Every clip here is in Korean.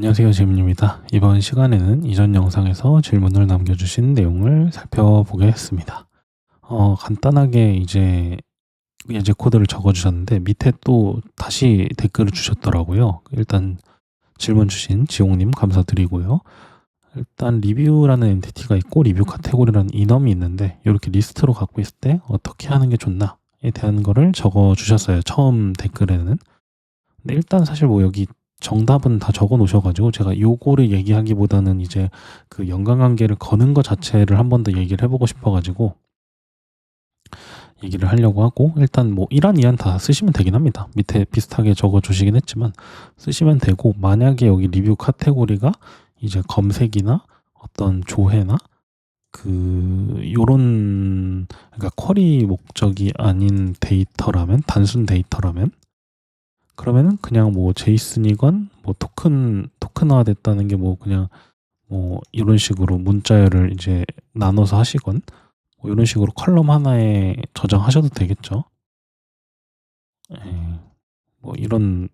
안녕하세요. 재민입니다. 이번 시간에는 이전 영상에서 질문을 남겨주신 내용을 살펴보겠습니다. 어, 간단하게 이제 예제 코드를 적어주셨는데 밑에 또 다시 댓글을 주셨더라고요. 일단 질문 주신 지용님 감사드리고요. 일단 리뷰라는 엔티티가 있고 리뷰 카테고리라는 이넘이 있는데 이렇게 리스트로 갖고 있을 때 어떻게 하는 게 좋나에 대한 거를 적어 주셨어요. 처음 댓글에는. 근데 일단 사실 뭐 여기 정답은 다 적어 놓으셔가지고 제가 요거를 얘기하기보다는 이제 그 연관관계를 거는 것 자체를 한 번 더 얘기를 해보고 싶어가지고 얘기를 하려고 하고 일단 뭐 1안 2안 다 쓰시면 되긴 합니다. 밑에 비슷하게 적어 주시긴 했지만 쓰시면 되고 만약에 여기 리뷰 카테고리가 이제 검색이나 어떤 조회나 그 요런 그러니까 쿼리 목적이 아닌 데이터라면 단순 데이터라면 그러면은 그냥 뭐 제이슨이건 뭐 토큰 토큰화 됐다는 게 뭐 그냥 뭐 이런 식으로 문자열을 이제 나눠서 하시건 뭐 이런 식으로 컬럼 하나에 저장하셔도 되겠죠. 예. 뭐 이런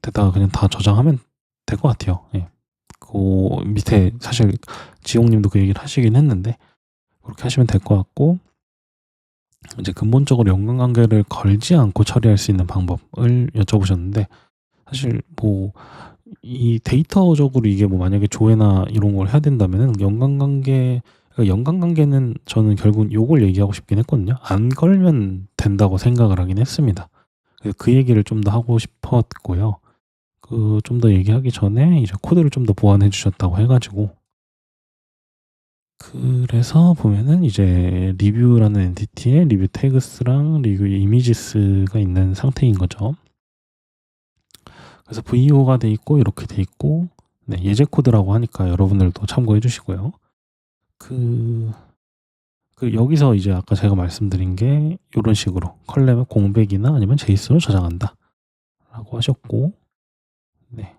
데다가 그냥 다 저장하면 될 것 같아요. 예. 그 밑에 사실 지용님도 그 얘기를 하시긴 했는데 그렇게 하시면 될 것 같고 이제 근본적으로 연관관계를 걸지 않고 처리할 수 있는 방법을 여쭤보셨는데 사실 뭐 이 데이터적으로 이게 뭐 만약에 조회나 이런 걸 해야 된다면은 연관관계 연관관계는 저는 결국 요걸 얘기하고 싶긴 했거든요. 안 걸면 된다고 생각을 하긴 했습니다. 그 얘기를 좀 더 하고 싶었고요. 그 좀 더 얘기하기 전에 이제 코드를 좀 더 보완해 주셨다고 해가지고 그래서 보면은 이제 리뷰라는 엔티티에 리뷰 태그스랑 리뷰 이미지스가 있는 상태인 거죠. 그래서 VO가 돼 있고 이렇게 돼 있고 네, 예제 코드라고 하니까 여러분들도 참고해 주시고요. 그, 그 여기서 이제 아까 제가 말씀드린 게 이런 식으로 컬럼의 공백이나 아니면 제이스로 저장한다 라고 하셨고 네.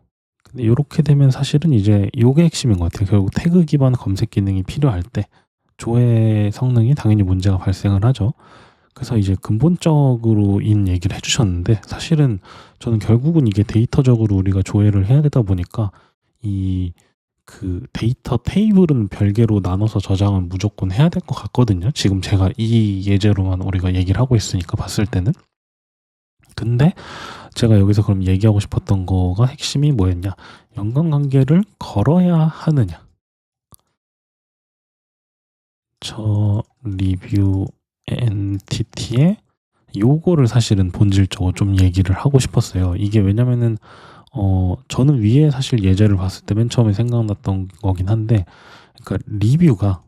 근데 이렇게 되면 사실은 이제 요게 핵심인 것 같아요. 결국 태그 기반 검색 기능이 필요할 때 조회 성능이 당연히 문제가 발생을 하죠. 그래서 이제 근본적으로 인 얘기를 해주셨는데 사실은 저는 결국은 이게 데이터적으로 우리가 조회를 해야 되다 보니까 이 그 데이터 테이블은 별개로 나눠서 저장은 무조건 해야 될 것 같거든요. 지금 제가 이 예제로만 우리가 얘기를 하고 있으니까 봤을 때는. 근데 제가 여기서 그럼 얘기하고 싶었던 거가 핵심이 뭐였냐? 연관관계를 걸어야 하느냐? 저 리뷰 엔티티에 요거를 사실은 본질적으로 좀 얘기를 하고 싶었어요. 이게 왜냐면은 어 저는 위에 사실 예제를 봤을 때 맨 처음에 생각났던 거긴 한데 그러니까 리뷰가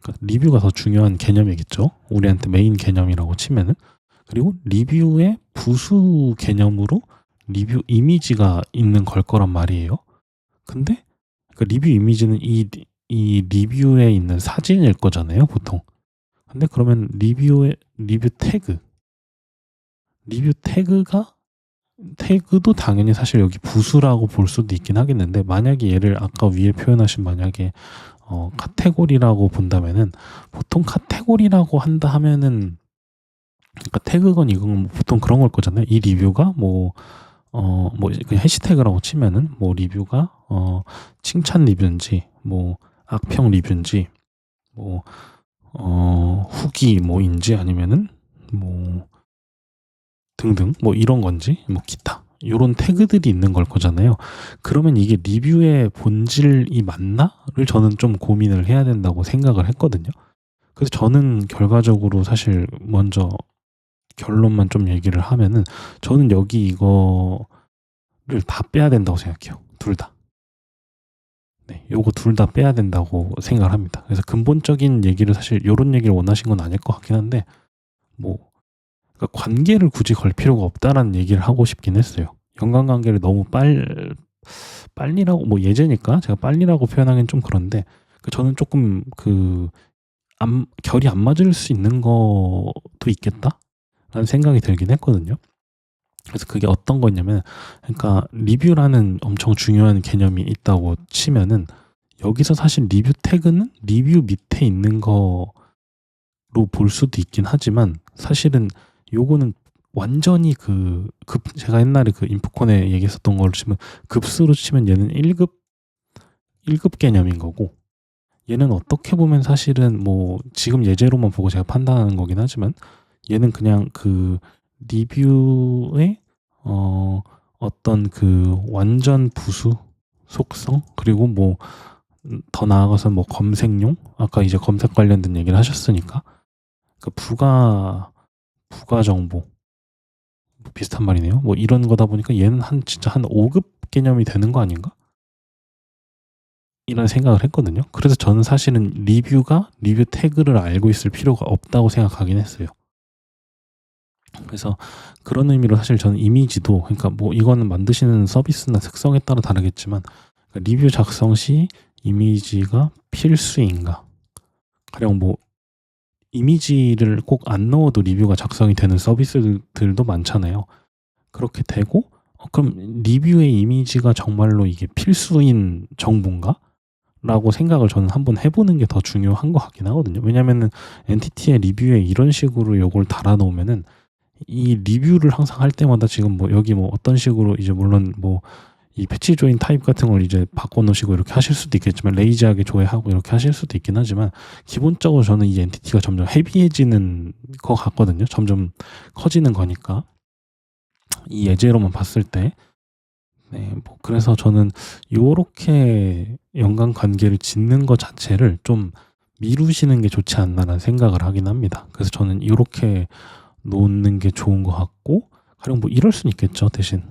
그러니까 리뷰가 더 중요한 개념이겠죠. 우리한테 메인 개념이라고 치면은 그리고 리뷰의 부수 개념으로 리뷰 이미지가 있는 걸 거란 말이에요. 근데 그 리뷰 이미지는 이, 이 리뷰에 있는 사진일 거잖아요, 보통. 근데 그러면 리뷰의 리뷰 태그 리뷰 태그가 태그도 당연히 사실 여기 부수라고 볼 수도 있긴 하겠는데 만약에 얘를 아까 위에 표현하신 만약에 어 카테고리라고 본다면은 보통 카테고리라고 한다 하면은 그러니까 태그건 이건 뭐 보통 그런 걸 거잖아요. 이 리뷰가 뭐 어, 뭐, 그냥 해시태그라고 치면은, 뭐, 리뷰가, 어, 칭찬 리뷰인지, 뭐, 악평 리뷰인지, 뭐, 어, 후기 뭐인지 아니면은, 뭐, 등등, 뭐, 이런 건지, 뭐, 기타. 요런 태그들이 있는 걸 거잖아요. 그러면 이게 리뷰의 본질이 맞나?를 저는 좀 고민을 해야 된다고 생각을 했거든요. 그래서 저는 결과적으로 사실 먼저 결론만 좀 얘기를 하면은 저는 여기 이거를 다 빼야 된다고 생각해요. 둘 다. 네, 요거 둘 다 빼야 된다고 생각을 합니다. 그래서 근본적인 얘기를 사실 요런 얘기를 원하신 건 아닐 것 같긴 한데 뭐 그러니까 관계를 굳이 걸 필요가 없다라는 얘기를 하고 싶긴 했어요. 연관관계를 너무 빨 빨리라고 뭐 예제니까 제가 빨리라고 표현하기는 좀 그런데 그 저는 조금 그 안, 결이 안 맞을 수 있는 것도 있겠다 라는 생각이 들긴 했거든요. 그래서 그게 어떤 거냐면, 그러니까 리뷰라는 엄청 중요한 개념이 있다고 치면은 여기서 사실 리뷰 태그는 리뷰 밑에 있는 거로 볼 수도 있긴 하지만 사실은 요거는 완전히 그 급 제가 옛날에 그 인프콘에 얘기했었던 걸로 치면 급수로 치면 얘는 1급 1급 개념인 거고 얘는 어떻게 보면 사실은 뭐 지금 예제로만 보고 제가 판단하는 거긴 하지만 얘는 그냥 그 리뷰의 어 어떤 그 완전 부수 속성 그리고 뭐 더 나아가서 뭐 검색용 아까 이제 검색 관련된 얘기를 하셨으니까 그 부가 부가 정보 뭐 비슷한 말이네요. 뭐 이런 거다 보니까 얘는 한 진짜 한 5급 개념이 되는 거 아닌가? 이런 생각을 했거든요. 그래서 저는 사실은 리뷰가 리뷰 태그를 알고 있을 필요가 없다고 생각하긴 했어요. 그래서 그런 의미로 사실 저는 이미지도 그러니까 뭐 이거는 만드시는 서비스나 특성에 따라 다르겠지만 그러니까 리뷰 작성 시 이미지가 필수인가? 가령 뭐 이미지를 꼭 안 넣어도 리뷰가 작성이 되는 서비스들도 많잖아요. 그렇게 되고 어, 그럼 리뷰의 이미지가 정말로 이게 필수인 정보인가? 라고 생각을 저는 한번 해보는 게 더 중요한 것 같긴 하거든요. 왜냐면은 엔티티의 리뷰에 이런 식으로 요걸 달아놓으면은 이 리뷰를 항상 할 때마다 지금 뭐 여기 뭐 어떤 식으로 이제 물론 뭐 이 패치 조인 타입 같은 걸 이제 바꿔놓으시고 이렇게 하실 수도 있겠지만 레이지하게 조회하고 이렇게 하실 수도 있긴 하지만 기본적으로 저는 이 엔티티가 점점 헤비해지는 것 같거든요. 점점 커지는 거니까 이 예제로만 봤을 때 네, 뭐 그래서 저는 요렇게 연관 관계를 짓는 것 자체를 좀 미루시는 게 좋지 않나라는 생각을 하긴 합니다. 그래서 저는 이렇게 놓는 게 좋은 것 같고 가령 뭐 이럴 수는 있겠죠 대신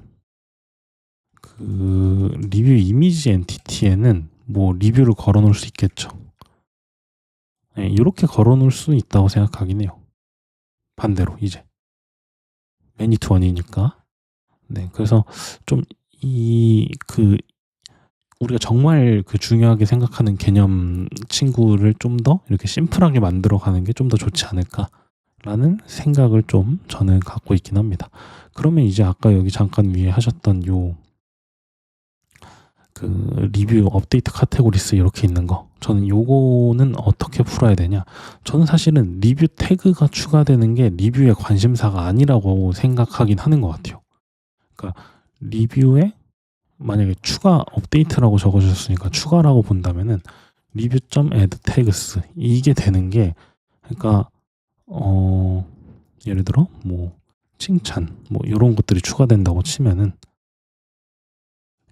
그 리뷰 이미지 엔티티에는 뭐 리뷰를 걸어놓을 수 있겠죠. 네, 이렇게 걸어놓을 수 있다고 생각하긴 해요. 반대로 이제 매니 투 원이니까. 네, 그래서 좀 이 그 우리가 정말 그 중요하게 생각하는 개념 친구를 좀 더 이렇게 심플하게 만들어 가는 게 좀 더 좋지 않을까 라는 생각을 좀 저는 갖고 있긴 합니다. 그러면 이제 아까 여기 잠깐 위에 하셨던 요 그 리뷰 업데이트 카테고리스 이렇게 있는 거 저는 요거는 어떻게 풀어야 되냐 저는 사실은 리뷰 태그가 추가되는 게 리뷰의 관심사가 아니라고 생각하긴 하는 것 같아요 그러니까 리뷰에 만약에 추가 업데이트라고 적어주셨으니까 추가라고 본다면은 리뷰.add tags 이게 되는 게 그러니까 어 예를 들어 뭐 칭찬 뭐 이런 것들이 추가된다고 치면은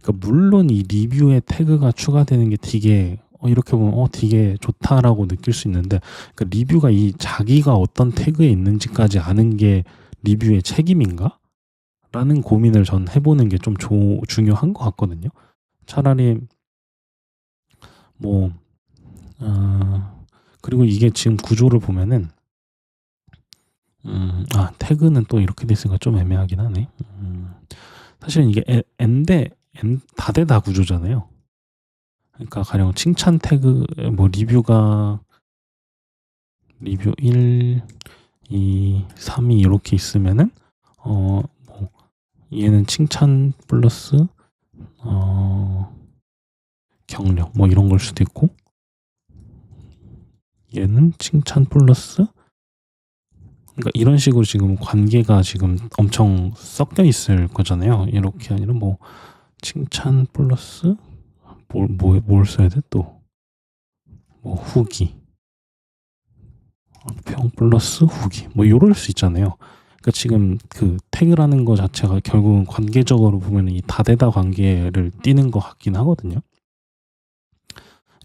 그러니까 물론 이 리뷰에 태그가 추가되는 게 되게 어 이렇게 보면 어 되게 좋다라고 느낄 수 있는데 그러니까 리뷰가 이 자기가 어떤 태그에 있는지까지 아는 게 리뷰의 책임인가? 라는 고민을 전 해보는 게 좀 중요한 것 같거든요. 차라리 뭐 어, 그리고 이게 지금 구조를 보면은 음, 아 태그는 또 이렇게 됐으니까 좀 애매하긴 하네. 음, 사실은 이게 엔데 엔 다대다 구조잖아요. 그러니까 가령 칭찬 태그 뭐 리뷰가 리뷰 1, 2, 3이 이렇게 있으면은 어 얘는 칭찬 플러스 어 경력 뭐 이런 걸 수도 있고 얘는 칭찬 플러스 그러니까 이런 식으로 지금 관계가 지금 엄청 섞여 있을 거잖아요. 이렇게 아니라 뭐 칭찬 플러스 뭘, 뭐, 뭘 써야 돼 또? 뭐 후기 평 플러스 후기 뭐 이럴 수 있잖아요. 그러니까 지금 그 태그라는 거 자체가 결국은 관계적으로 보면 이 다대다 관계를 띠는 것 같긴 하거든요.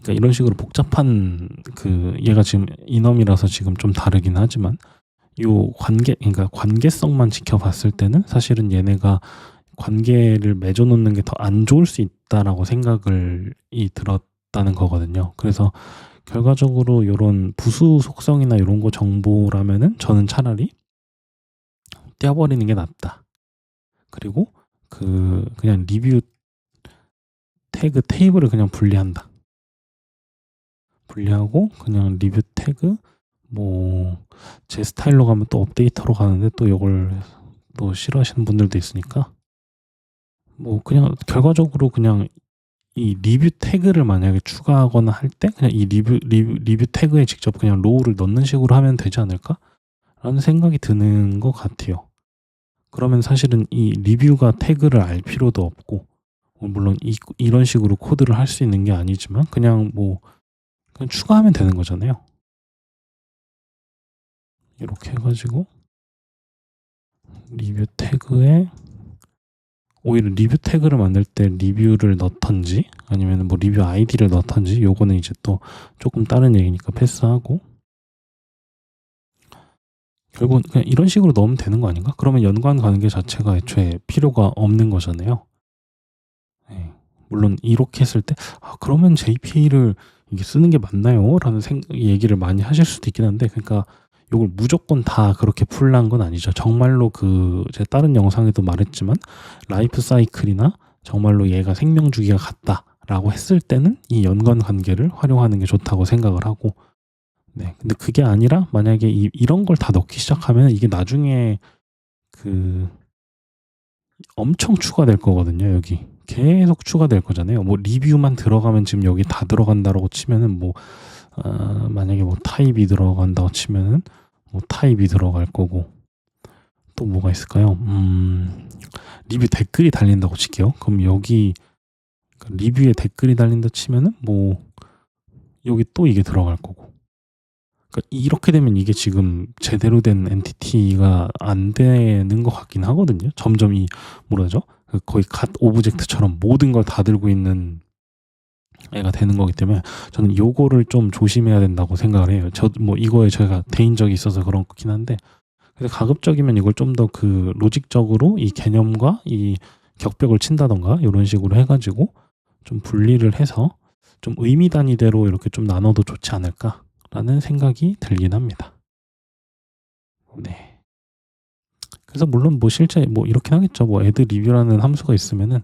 그러니까 이런 식으로 복잡한 그 얘가 지금 이놈이라서 지금 좀 다르긴 하지만 요 관계 그러니까 관계성만 지켜봤을 때는 사실은 얘네가 관계를 맺어 놓는 게 더 안 좋을 수 있다라고 생각을 이 들었다는 거거든요. 그래서 결과적으로 이런 부수 속성이나 이런 거 정보라면은 저는 차라리 떼어버리는 게 낫다. 그리고 그 그냥 리뷰 태그 테이블을 그냥 분리한다. 분리하고 그냥 리뷰 태그 뭐 제 스타일로 가면 또 업데이터로 가는데 또 이걸 또 싫어하시는 분들도 있으니까 뭐 그냥 결과적으로 그냥 이 리뷰 태그를 만약에 추가하거나 할 때 그냥 이 리뷰 리뷰 리뷰 태그에 직접 그냥 로우를 넣는 식으로 하면 되지 않을까? 라는 생각이 드는 것 같아요. 그러면 사실은 이 리뷰가 태그를 알 필요도 없고 뭐 물론 이, 이런 식으로 코드를 할 수 있는 게 아니지만 그냥 뭐 그냥 추가하면 되는 거잖아요. 이렇게 해가지고 리뷰 태그에 오히려 리뷰 태그를 만들 때 리뷰를 넣던지 아니면 뭐 리뷰 아이디를 넣던지 요거는 이제 또 조금 다른 얘기니까 패스하고 결국은 그냥 이런 식으로 넣으면 되는 거 아닌가? 그러면 연관 관계 자체가 애초에 필요가 없는 거잖아요. 네. 물론 이렇게 했을 때 아, 그러면 JPA를 이게 쓰는 게 맞나요? 라는 생, 얘기를 많이 하실 수도 있긴 한데 그러니까 이걸 무조건 다 그렇게 풀란 건 아니죠. 정말로 그 제가 다른 영상에도 말했지만 라이프 사이클이나 정말로 얘가 생명 주기가 같다라고 했을 때는 이 연관 관계를 활용하는 게 좋다고 생각을 하고 네. 근데 그게 아니라 만약에 이, 이런 걸 다 넣기 시작하면 이게 나중에 그 엄청 추가될 거거든요. 여기 계속 추가될 거잖아요. 뭐 리뷰만 들어가면 지금 여기 다 들어간다라고 치면은 뭐 어, 만약에 뭐 타입이 들어간다고 치면은 뭐 타입이 들어갈 거고 또 뭐가 있을까요? 음, 리뷰 댓글이 달린다고 칠게요. 그럼 여기 그 리뷰에 댓글이 달린다 치면은 뭐 여기 또 이게 들어갈 거고 그러니까 이렇게 되면 이게 지금 제대로 된 엔티티가 안 되는 것 같긴 하거든요. 점점 이 뭐라죠? 그 거의 갓 오브젝트처럼 모든 걸 다 들고 있는 애가 되는 거기 때문에 저는 요거를 좀 조심해야 된다고 생각을 해요. 저 뭐 이거에 제가 대인 적이 있어서 그런 거긴 한데 그래서 가급적이면 이걸 좀 더 그 로직적으로 이 개념과 이 격벽을 친다던가 이런 식으로 해가지고 좀 분리를 해서 좀 의미 단위대로 이렇게 좀 나눠도 좋지 않을까라는 생각이 들긴 합니다. 네. 그래서 물론 뭐 실제 뭐 이렇게 하겠죠. 뭐 애드 리뷰라는 함수가 있으면은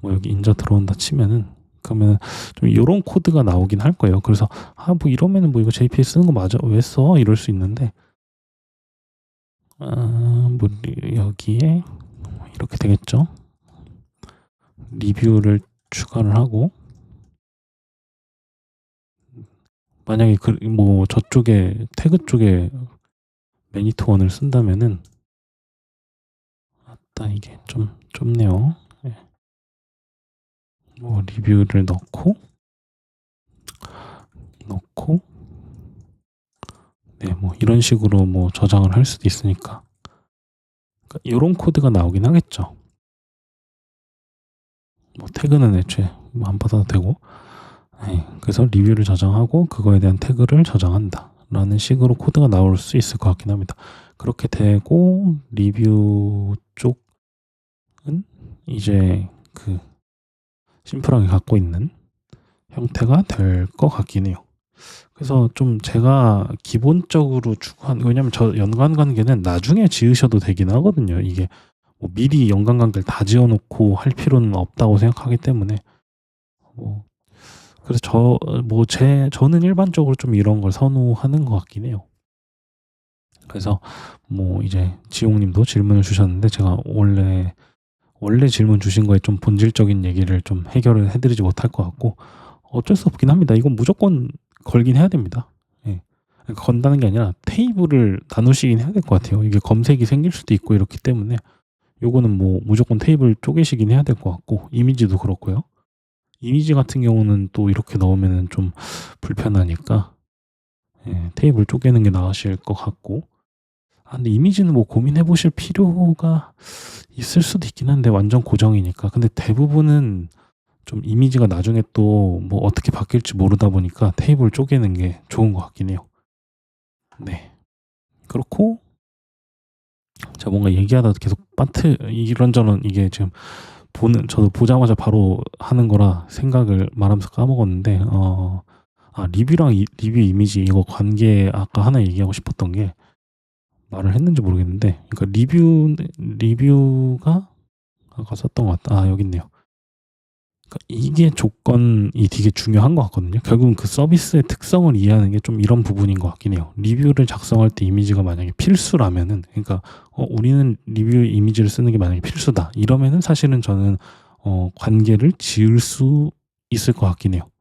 뭐 여기 인자 들어온다 치면은 그러면 좀 이런 코드가 나오긴 할 거예요. 그래서 아 뭐 이러면은 뭐 이거 JPA 쓰는 거 맞아 왜 써? 이럴 수 있는데 아 뭐 여기에 이렇게 되겠죠. 리뷰를 추가를 하고 만약에 그 뭐 저쪽에 태그 쪽에 매니토원을 쓴다면은 아따 이게 좀 좁네요. 뭐 리뷰를 넣고 넣고 네 뭐 이런 식으로 뭐 저장을 할 수도 있으니까 그러니까 이런 코드가 나오긴 하겠죠. 뭐 태그는 애초에 뭐 안 받아도 되고 네, 그래서 리뷰를 저장하고 그거에 대한 태그를 저장한다 라는 식으로 코드가 나올 수 있을 것 같긴 합니다. 그렇게 되고 리뷰 쪽은 이제 그 심플하게 갖고 있는 형태가 될 것 같긴 해요. 그래서 좀 제가 기본적으로 추구한 왜냐면 저 연관 관계는 나중에 지으셔도 되긴 하거든요. 이게 뭐 미리 연관 관계를 다 지어 놓고 할 필요는 없다고 생각하기 때문에 뭐 그래서 저 뭐 제 저는 일반적으로 좀 이런 걸 선호하는 것 같긴 해요. 그래서 뭐 이제 지용 님도 질문을 주셨는데 제가 원래 원래 질문 주신 거에 좀 본질적인 얘기를 좀 해결을 해드리지 못할 것 같고 어쩔 수 없긴 합니다. 이건 무조건 걸긴 해야 됩니다. 예. 그러니까 건다는 게 아니라 테이블을 나누시긴 해야 될 것 같아요. 이게 검색이 생길 수도 있고 이렇기 때문에 요거는 뭐 무조건 테이블 쪼개시긴 해야 될 것 같고 이미지도 그렇고요. 이미지 같은 경우는 또 이렇게 넣으면 좀 불편하니까 예, 테이블 쪼개는 게 나으실 것 같고 아, 근데 이미지는 뭐 고민해 보실 필요가 있을 수도 있긴 한데 완전 고정이니까. 근데 대부분은 좀 이미지가 나중에 또 뭐 어떻게 바뀔지 모르다 보니까 테이블 쪼개는 게 좋은 것 같긴 해요. 네. 그렇고 제가 뭔가 얘기하다 계속 빠트 이런저런 이게 지금 보는 저도 보자마자 바로 하는 거라 생각을 말하면서 까먹었는데 어 아 리뷰랑 이, 리뷰 이미지 이거 관계 아까 하나 얘기하고 싶었던 게 말을 했는지 모르겠는데 그러니까 리뷰 리뷰가 아까 썼던 것 같다. 아 여기 있네요. 그러니까 이게 조건이 되게 중요한 것 같거든요. 결국은 그 서비스의 특성을 이해하는 게 좀 이런 부분인 것 같긴 해요. 리뷰를 작성할 때 이미지가 만약에 필수라면은 그러니까 어, 우리는 리뷰 이미지를 쓰는 게 만약에 필수다 이러면은 사실은 저는 어, 관계를 지을 수 있을 것 같긴 해요.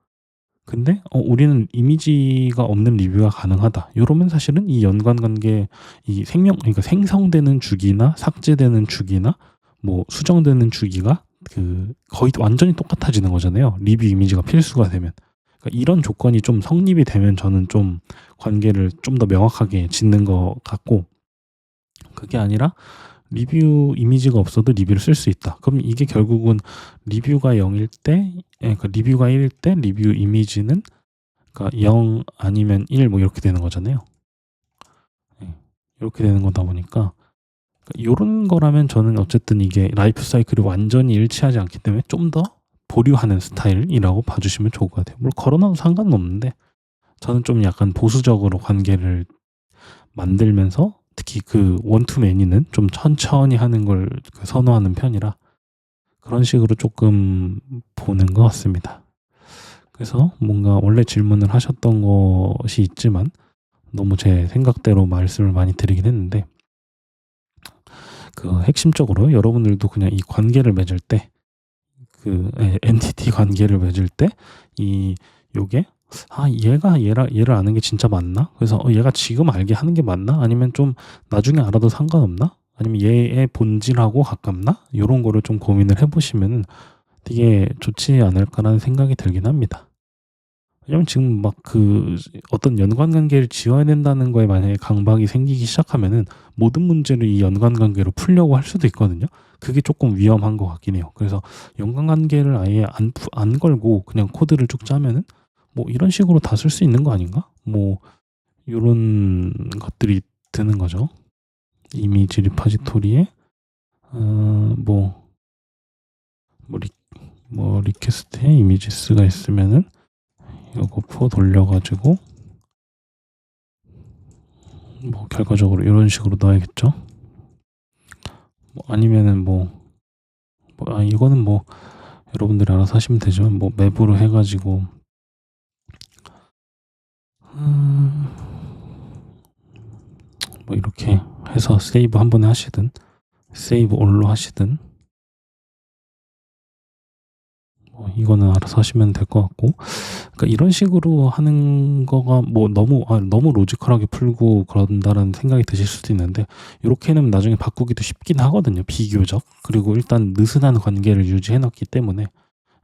근데 어 우리는 이미지가 없는 리뷰가 가능하다. 요러면 사실은 이 연관 관계 이 생명 그러니까 생성되는 주기나 삭제되는 주기나 뭐 수정되는 주기가 그 거의 완전히 똑같아지는 거잖아요. 리뷰 이미지가 필수가 되면. 그러니까 이런 조건이 좀 성립이 되면 저는 좀 관계를 좀 더 명확하게 짓는 것 같고 그게 아니라 리뷰 이미지가 없어도 리뷰를 쓸 수 있다. 그럼 이게 결국은 리뷰가 0일 때, 예, 그 리뷰가 1일 때 리뷰 이미지는 그러니까 0 아니면 1 뭐 이렇게 되는 거잖아요. 예, 이렇게 되는 거다 보니까 그러니까 요런 거라면 저는 어쨌든 이게 라이프 사이클이 완전히 일치하지 않기 때문에 좀 더 보류하는 스타일이라고 봐주시면 좋을 것 같아요. 물론 걸어놔도 상관은 없는데 저는 좀 약간 보수적으로 관계를 만들면서 특히 그 원투매니는 좀 천천히 하는 걸그 선호하는 편이라 그런 식으로 조금 보는 것 같습니다. 그래서 뭔가 원래 질문을 하셨던 것이 있지만 너무 제 생각대로 말씀을 많이 드리긴 했는데 그 핵심적으로 여러분들도 그냥 이 관계를 맺을 때 그 엔티티 관계를 맺을 때 이 요게 아 얘가 얘라 얘를 아는 게 진짜 맞나? 그래서 어 얘가 지금 알게 하는 게 맞나? 아니면 좀 나중에 알아도 상관없나? 아니면 얘의 본질하고 가깝나? 요런 거를 좀 고민을 해 보시면은 되게 좋지 않을까라는 생각이 들긴 합니다. 왜냐면 지금 막 그 어떤 연관 관계를 지어야 된다는 거에 만약에 강박이 생기기 시작하면은 모든 문제를 이 연관 관계로 풀려고 할 수도 있거든요. 그게 조금 위험한 것 같긴 해요. 그래서 연관 관계를 아예 안푸안 걸고 그냥 코드를 쭉 짜면은 뭐 이런 식으로 다 쓸 수 있는 거 아닌가? 뭐 요런 것들이 드는 거죠. 이미지 리포지토리에 어 뭐 뭐 리 뭐 리퀘스트에 이미지스가 있으면은 요거 포 돌려 가지고 뭐 결과적으로 요런 식으로 넣어야겠죠. 뭐 아니면은 뭐 뭐 아 이거는 뭐 여러분들이 알아서 하시면 되지만 뭐 맵으로 해 가지고 음 뭐 이렇게 해서 세이브 한 번에 하시든 세이브 올로 하시든. 뭐 이거는 알아서 하시면 될 것 같고. 그러니까 이런 식으로 하는 거가 뭐 너무 아 너무 로지컬하게 풀고 그런다라는 생각이 드실 수도 있는데 놓으면 나중에 바꾸기도 쉽긴 하거든요 비교적. 그리고 일단 느슨한 관계를 유지해 놨기 때문에.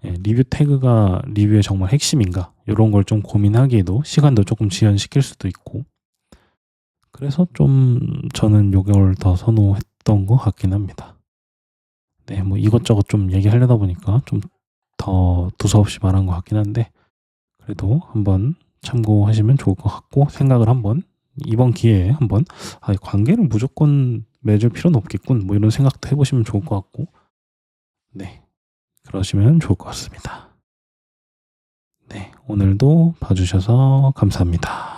예 리뷰 태그가 리뷰의 정말 핵심인가? 요런 걸 좀 고민하기에도 시간도 조금 지연시킬 수도 있고 그래서 좀 저는 요걸 더 선호했던 것 같긴 합니다. 네 뭐 이것저것 좀 얘기하려다 보니까 좀 더 두서없이 말한 것 같긴 한데 그래도 한번 참고하시면 좋을 것 같고 생각을 한번 이번 기회에 한번 '아 이 관계를 무조건 맺을 필요는 없겠군.' 뭐 이런 생각도 해 보시면 좋을 것 같고 네 그러시면 좋을 것 같습니다. 네 오늘도 봐 주셔서 감사합니다.